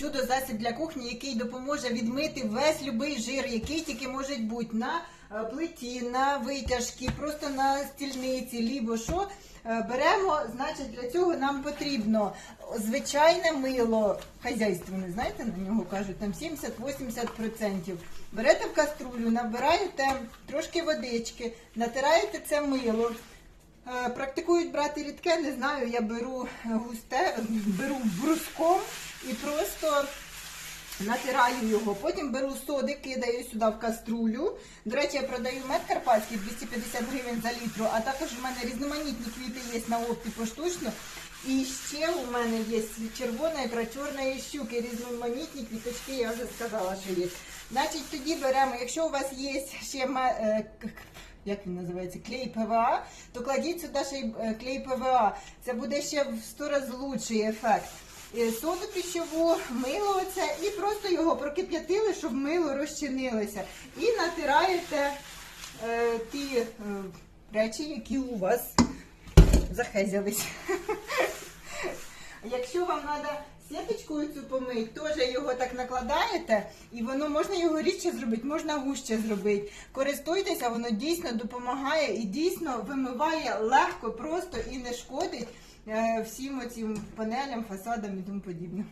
Чудо засіб для кухні, який допоможе відмити весь любий жир, який тільки може бути на е, плиті, на витяжки, просто на стільниці, лібо що. Е, Беремо, значить, для цього нам потрібно звичайне мило хазяйственне, знаєте, на нього кажуть, там 70-80%. Берете в каструлю, набираєте трошки водички, натираєте це мило. Е, Практикують брати рідке, не знаю, я беру густе, беру бруском і просто натираю його. Потім беру соди, кидаю сюди в каструлю. До речі, я продаю мед карпатський 250 гривень за літру, а також у мене різноманітні квіти є на опті поштучно. І ще у мене є червона ікра чорної щуки, різноманітні квіточки, я вже сказала, що є. Значить, тоді беремо, якщо у вас є ще е, як він називається, клей ПВА, то кладіть сюди ще й е, клей ПВА. Це буде ще в 100 разів лучший ефект. Соду пищову, мило оце і просто його прокип'ятили, щоб мило розчинилося. І натираєте е, ті е, речі, які у вас захезялись. Якщо вам треба сіточкою цю помити, теж його так накладаєте, і воно можна його рідше зробити, можна гуще зробити. Користуйтеся, воно дійсно допомагає і дійсно вимиває легко, просто і не шкодить всім оцим панелям, фасадам і тому подібне.